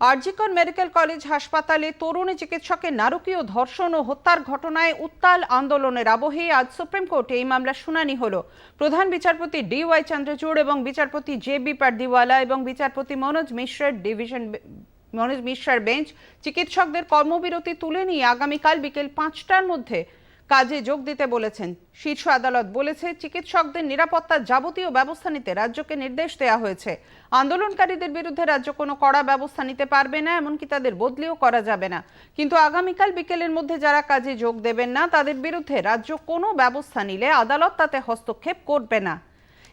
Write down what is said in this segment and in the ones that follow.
RG Kar medical college হাসপাতালে তরুণী চিকিৎসকের নারকীয় ধর্ষণ ও হত্যার ঘটনায় উত্তাল আন্দোলনের আবহে আজ সুপ্রিম কোর্টে এই মামলার শুনানি হল। প্রধান বিচারপতি ডি ওয়াই চন্দ্রচূড় এবং বিচারপতি জে বি পারদিওয়ালা এবং বিচারপতি মনোজ মিশ্রের ডিভিশন মনোজ মিশ্রার বেঞ্চ চিকিৎসকদের কর্মবিরতি তুলে নিয়ে আগামীকাল বিকেল পাঁচটার মধ্যে কাজে যোগ দিতে বলেছেন। শীর্ষ আদালত বলেছে, চিকিৎসকদের নিরাপত্তার যাবতীয় ব্যবস্থা নিতে রাজ্যকে নির্দেশ দেওয়া হয়েছে। আন্দোলনকারীদের বিরুদ্ধে রাজ্য কোনো কড়া ব্যবস্থা নিতে পারবে না, এমনকি তাদের বদলিও করা যাবে না। কিন্তু আগামীকাল বিকেলের মধ্যে যারা কাজে যোগ দেবেন না, তাদের বিরুদ্ধে রাজ্য কোনো ব্যবস্থা নিলে আদালত তাতে হস্তক্ষেপ করবে না।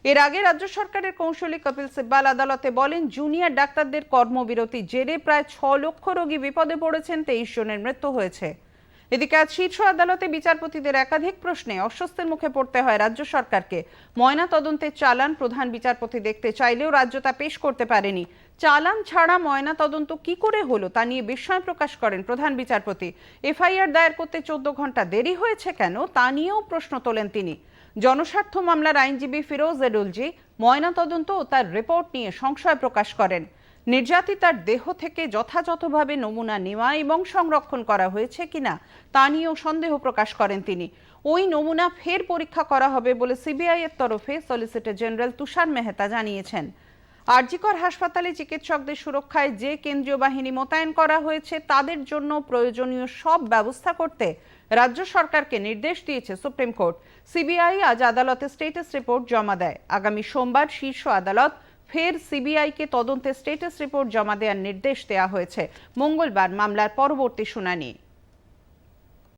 এর আগে রাজ্য সরকারের কৌশলী কপিল সিব্বাল আদালতে বলেন, জুনিয়র ডাক্তারদের কর্মবিরতি জেরে প্রায় ছ লক্ষ রোগী বিপদে পড়েছেন, তেইশ জনের মৃত্যু হয়েছে। এদিকে আজ শীর্ষ আদালতে বিচারপতিদের একাধিক প্রশ্নে অস্বস্তির মুখে পড়তে হয় রাজ্য সরকারকে। ময়না তদন্তের চালান প্রধান বিচারপতি দেখতে চাইলেও রাজ্য তা পেশ করতে পারেনি। চালান ছাড়া ময়না তদন্ত কি করে হলো তা নিয়ে বিস্ময় প্রকাশ করেন প্রধান বিচারপতি। এফআইআর দায়ের করতে চোদ্দ ঘণ্টা দেরি হয়েছে কেন তা নিয়েও প্রশ্ন তোলেন তিনি। জনস্বার্থ মামলার আইনজীবী ফিরোজ এডুলজি ময়না তদন্ত ও তার রিপোর্ট নিয়ে সংশয় প্রকাশ করেন। নির্যাতিতার দেহ থেকে যথাযথভাবে নমুনা নেওয়া এবং সংরক্ষণ করা হয়েছে কিনা তা নিয়েও সন্দেহ প্রকাশ করেন তিনি। ওই নমুনা ফের পরীক্ষা করা হবে বলে সিবিআই এর তরফে সলিসিটর জেনারেল তুষার মেহতা জানিয়েছেন। আরজিকর হাসপাতালে চিকিৎসকদের সুরক্ষায় যে কেন্দ্রীয় বাহিনী মোতায়েন করা হয়েছে তাদের জন্য প্রয়োজনীয় সব ব্যবস্থা করতে রাজ্য সরকারকে নির্দেশ দিয়েছে সুপ্রিম কোর্ট। সিবিআই আজ আদালতে স্টেটাস রিপোর্ট জমা দেয়। আগামী সোমবার শীর্ষ আদালত ফের সিবিআইকে তদন্তে স্টেটাস রিপোর্ট জমা দেওয়ার নির্দেশ দেওয়া হয়েছে। মঙ্গলবার মামলার পরবর্তী শুনানি।